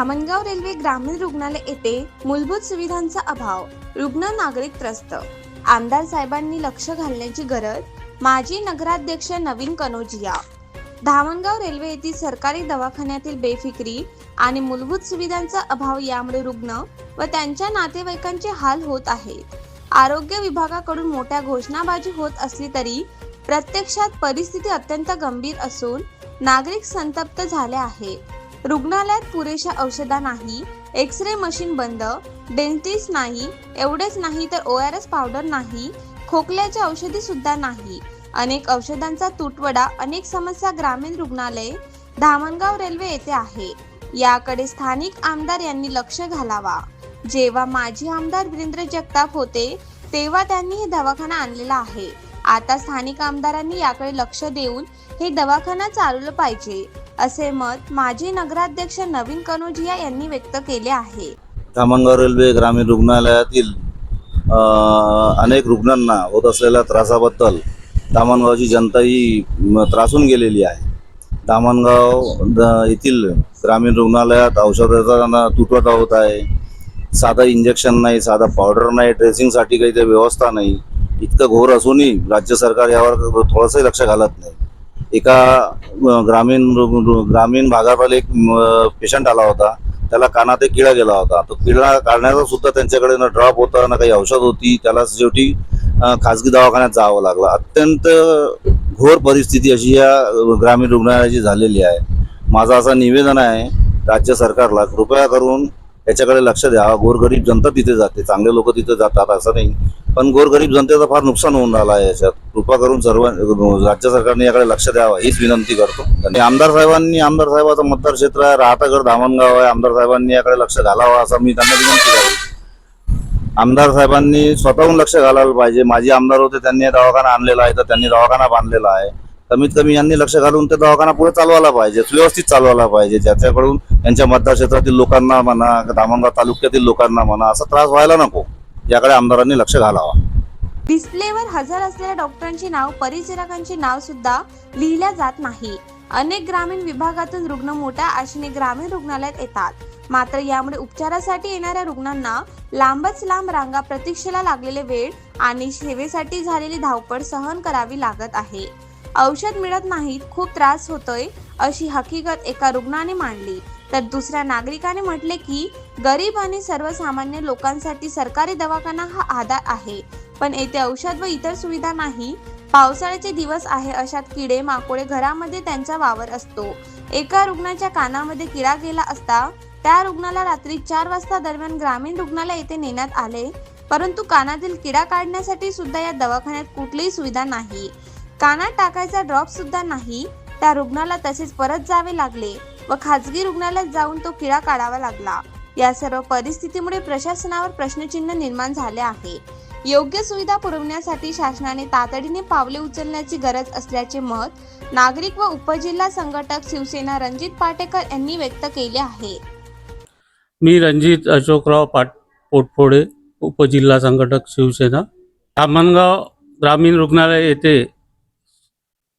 Dhamangaon railway ग्रामीण रुग्णालय येथे मूलभूत सुविधांचा अभाव रुग्ण नागरिक त्रस्त. आमदार साहेबांनी लक्ष घालण्याची गरज माजी नगराध्यक्ष नवीन कनोजिया. धामणगाव रेल्वे येथील सरकारी दवाखान्यातील बेफिक्री आणि मूलभूत सुविधांचा अभाव यामुळे रुग्ण व त्यांच्या नातेवाईकांचे हाल होत आहेत. आरोग्य विभागाकडून मोठ्या घोषणाबाजी होत असली तरी प्रत्यक्षात परिस्थिती अत्यंत गंभीर असून नागरिक संतप्त झाले आहेत. रुग्णालयात पुरेशा औषधा नाही एक्स रे मशीन बंद डेंटिस्ट नाही एवढेच नाही तर ओ आर एस पावडर नाही खोकल्याच्या औषधी सुद्धा नाही. अनेक औषधांचा तुटवडा अनेक समस्या ग्रामीण रुग्णालय धामणगाव रेल्वे येथे आहे. याकडे स्थानिक आमदार यांनी लक्ष घालावा. जेव्हा माजी आमदार वीरेंद्र जगताप होते तेव्हा त्यांनी हे दवाखाना आणलेला आहे. आता स्थानिक आमदारांनी याकडे लक्ष देऊन हे दवाखाना चालवलं पाहिजे. असे मत माजी नगराध्यक्ष नवीन कनोजिया यांनी व्यक्त केले आहे. धामणगाव रेल्वे ग्रामीण रुग्णालयातील अनेक रुग्णांना होत असलेल्या त्रासाबद्दल धामणगावची जनता ही त्रासून गेलेली आहे. धामणगाव द- येथील ग्रामीण रुग्णालयात औषधाचा ना तुटवडा होत आहे. साधं इंजेक्शन नाही साधा पावडर नाही ड्रेसिंगसाठी काही ते व्यवस्था नाही. इतकं घोर असूनही राज्य सरकार यावर थोडंसंही लक्ष घालत नाही. एका ग्रामीण रु- ग्रामीण भागातील एक पेशंट आला होता. त्याला कानात एक किडा गेला होता. तो किडा काढण्याचा सुद्धा त्यांच्याकडे ना ड्रॉप होता ना काही औषध होती. त्याला शेवटी खाजगी दवाखान्यात जावं लागलं. अत्यंत घोर परिस्थिती अशी या ग्रामीण रुग्णालयाची झालेली आहे. माझं असं निवेदन आहे राज्य सरकारला कृपया करून याच्याकडे लक्ष द्यावं गोरगरीब जनता तिथे जाते. चांगले लोक तिथे जातात असं नाही. पण गोरगरीब जनतेचं फार नुकसान होऊन राहिलं आहे याच्यात. कृपा करून सर्व राज्य सरकारने याकडे लक्ष द्यावं हीच विनंती करतो. आणि आमदार साहेबांनी आमदार साहेबाचं मतदार क्षेत्र आहे राहतागड धामणगाव आहे आमदार साहेबांनी याकडे लक्ष घालावं असं मी त्यांना विनंती करावी आमदार साहेबांनी स्वतःहून लक्ष घालायला पाहिजे. माझे आमदार होते त्यांनी दवाखाना आणलेला आहे तर त्यांनी दवाखाना बांधलेला आहे. कमीत कमी यांनी लक्ष घालून ते दवाखाना पुढे चालवायला पाहिजे व्यवस्थित चालवायला पाहिजे ज्याच्याकडून त्यांच्या मतदारक्षेत्रातील लोकांना म्हणा धामणगाव तालुक्यातील लोकांना म्हणा असा त्रास व्हायला नको. याकडे आमदारांनी लक्ष घालावं. डिस्प्लेवर हजर असलेल्या डॉक्टरांचे नाव परिचारकांचे नाव सुद्धा लिहिल्या जात नाही. अनेक ग्रामीण विभागातून रुग्ण मोठ्या आशेने ग्रामीण रुग्णालयात येतात. मात्र यामुळे उपचारासाठी येणाऱ्या रुग्णांना लांबच लांब रांगा प्रतीक्षेला लागलेले वेळ आणि सेवेसाठी झालेली धावपळ सहन करावी लागत आहे. औषध मिळत नाहीत खूप त्रास होतोय अशी हकीकत एका रुग्णाने मांडली. तर दुसऱ्या नागरिकाने म्हटले की गरीब आणि सर्वसामान्य लोकांसाठी सरकारी दवाखाना हा आधार आहे. पण येथे औषध व इतर सुविधा नाही. पावसाळ्याचे दिवस आहे अशात किडे माकोडे घरामध्ये त्यांचा वावर असतो. एका रुग्णाच्या कानामध्ये किडा गेला असता त्या रुग्णाला रात्री चार वाजता दरम्यान ग्रामीण रुग्णालय येथे नेण्यात आले. परंतु कानातील किडा काढण्यासाठी सुद्धा या दवाखान्यात कुठलीही सुविधा नाही. कानात टाकायचा ड्रॉप सुद्धा नाही. त्या रुग्णाला तसेच परत जावे लागले. व खाजगी रुग्णालयात जाऊन तो किडा काढावा लागला. या सर्व परिस्थितीमुळे प्रशासनावर प्रश्नचिन्ह निर्माण झाले आहे. योग्य सुविधा पुरवण्यासाठी शासनाने तातडीने पावले उचलण्याची गरज असल्याचे मत नागरिक व उपजिल्हा संघटक शिवसेना रणजित पाटेकर यांनी व्यक्त केले आहे. मी रणजित अशोकराव पाट पोटफोडे उपजिल्हा संघटक शिवसेना. धामणगाव ग्रामीण रुग्णालय येथे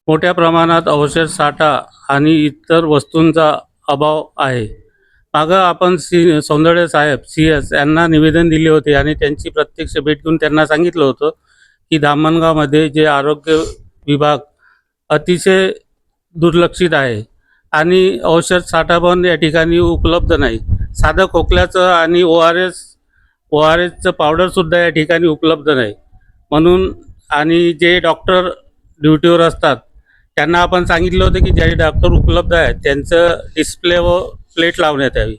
मोठ्या प्रमाणात औषध साठा आणि इतर वस्तूंचा अभाव आहे. मागं आपण सी सौंदर्य साहेब सी एस यांना निवेदन दिले होते आणि त्यांची प्रत्यक्ष भेट घेऊन त्यांना सांगितलं होतं की धामणगावमध्ये जे आरोग्य विभाग अतिशय दुर्लक्षित आहे आणि औषध साठा पण या ठिकाणी उपलब्ध नाही. साधं खोकल्याचं आणि O R S O R एसचं पावडरसुद्धा या ठिकाणी उपलब्ध नाही. म्हणून आणि जे डॉक्टर ड्युटीवर असतात त्यांना आपण सांगितलं होतं की जे डॉक्टर उपलब्ध आहेत त्यांचं डिस्प्ले व प्लेट लावण्यात यावी.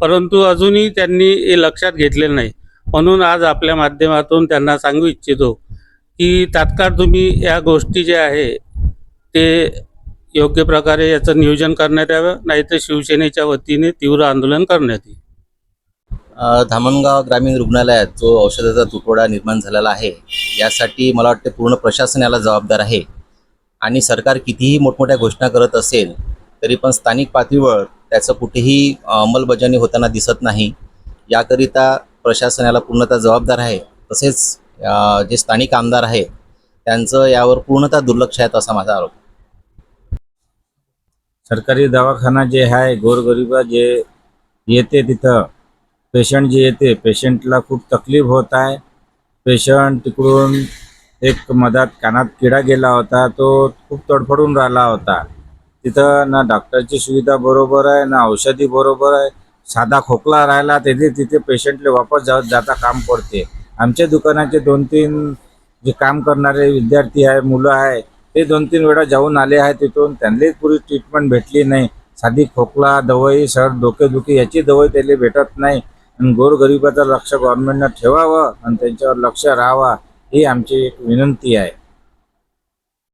परंतु अजूनही त्यांनी हे लक्षात घेतलेलं नाही. म्हणून आज आपल्या माध्यमातून त्यांना सांगू इच्छितो की तात्काळ तुम्ही या गोष्टी ज्या आहे ते योग्य प्रकारे याचं नियोजन करण्यात यावं नाहीतर शिवसेनेच्या वतीने तीव्र आंदोलन करण्यात येईल. धामणगाव ग्रामीण रुग्णालयात जो औषधाचा तुटवडा निर्माण झालेला आहे यासाठी मला वाटते पूर्ण प्रशासन याला जबाबदार आहे. आणि सरकार कितीही मोठमोठ्या घोषणा करत असेल तरी पण स्थानिक पातळीवर त्याचं कुठेही अंमलबजावणी होताना दिसत नाही. याकरिता प्रशासनाला पूर्णतः जबाबदार आहे. तसेच जे स्थानिक आमदार आहेत त्यांचं यावर पूर्णतः दुर्लक्ष आहे असा माझा आरोप. सरकारी दवाखाना जे आहे गोरगरिबा जे येते तिथं पेशंट जे येते पेशंटला खूप तकलीफ होत आहे. पेशंट तिकडून एक मधात कानात किडा गेला होता तो खूप तडफडून राहिला होता. तिथं ना डॉक्टरची सुविधा बरोबर आहे ना औषधी बरोबर आहे. साधा खोकला राहिला तिथे तिथे पेशंटले वापस जा जाता काम पडते. आमच्या दुकानाचे दोन तीन जे काम करणारे विद्यार्थी आहे मुलं आहे ते दोन तीन वेळा जाऊन आले आहे तिथून. त्यांनाही पुरी ट्रीटमेंट भेटली नाही. साधी खोकला दवाई सर डोकेदुखी याची दवाई त्याला भेटत नाही. आणि गोरगरिबाचं लक्ष गव्हर्नमेंटनं ठेवावं आणि त्यांच्यावर लक्ष राहावं. ही आमची एक विनंती आहे.